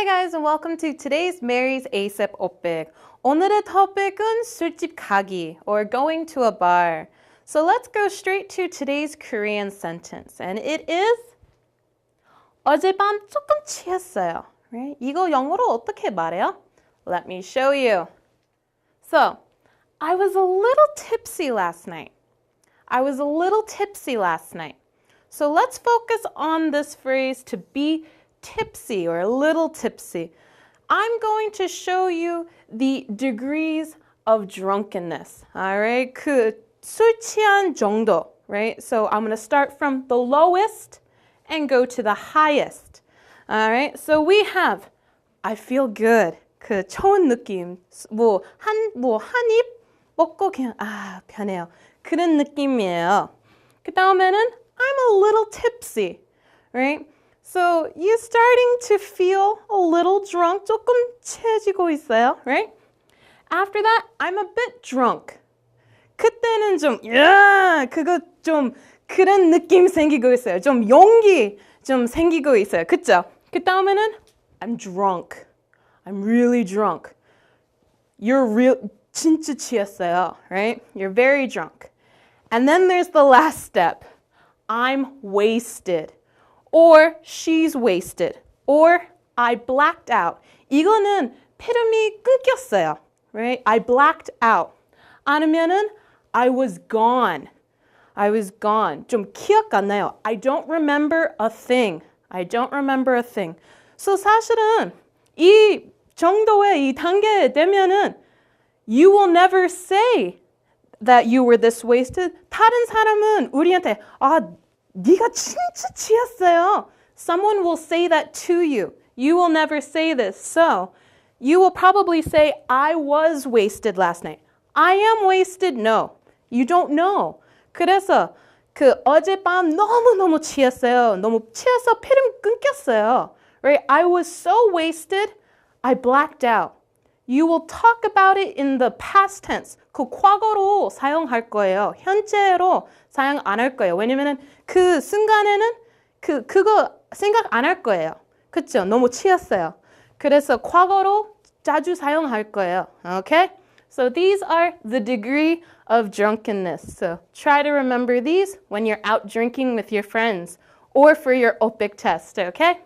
Hi guys and welcome to today's Mary's ASAP Opik. 오늘의 topic은 술집 가기 or going to a bar. So let's go straight to today's Korean sentence and it is 어젯밤 조금 취했어요. Right? 이거 영어로 어떻게 말해요? Let me show you. So, I was a little tipsy last night. I was a little tipsy last night. So let's focus on this phrase to be tipsy or a little tipsy. I'm going to show you the degrees of drunkenness. All right? 그술 취한 정도, right? So I'm going to start from the lowest and go to the highest. All right? So we have I feel good. 그 좋은 느낌. 뭐한뭐한입 먹고 그냥 아, 편해요. 그런 느낌이에요. 그 다음에는 I'm a little tipsy. Right? So you starting to feel a little drunk. 조금 취해지고 있어요, right? After that, I'm a bit drunk. 그때는 좀, 야, 그거 좀 그런 느낌 생기고 있어요. 좀 용기 좀 생기고 있어요. 그쵸? 그 다음에는 I'm drunk. I'm really drunk. You're real, 진짜 취했어요, right? You're very drunk. And then there's the last step. I'm wasted. or she's wasted or I blacked out. 이거는 필름이 끊겼어요. Right? I blacked out. 아니면은 I was gone. I was gone. 좀 기억 안 나요. I don't remember a thing. I don't remember a thing. So 사실은 이 정도의 이 단계 되면은 you will never say that you were this wasted. 다른 사람은 우리한테 아 네가 진짜 취했어요. Someone will say that to you. You will never say this. So, you will probably say, I was wasted last night. I am wasted? No. You don't know. 그래서 그 어젯밤 너무너무 취했어요. 너무 취해서 필름 끊겼어요. Right? I was so wasted, I blacked out. You will talk about it in the past tense. 그 과거로 사용할 거예요. 현재로 사용 안 할 거예요. 왜냐면은 그 순간에는 그 그거 생각 안 할 거예요. 그쵸? 너무 취했어요. 그래서 과거로 자주 사용할 거예요. Okay? So these are the degree of drunkenness. So try to remember these when you're out drinking with your friends or for your OPIC test, okay?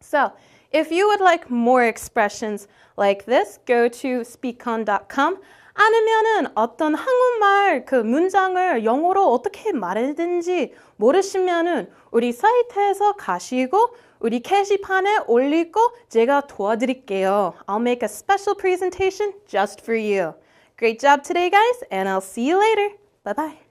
So if you would like more expressions like this, go to speakon.com. 아니면은 어떤 한국말 그 문장을 영어로 어떻게 되는지 모르시면은 우리 사이트에서 가시고 우리 게시판에 올리고 제가 도와드릴게요. I'll make a special presentation just for you. Great job today, guys, and I'll see you later. Bye bye.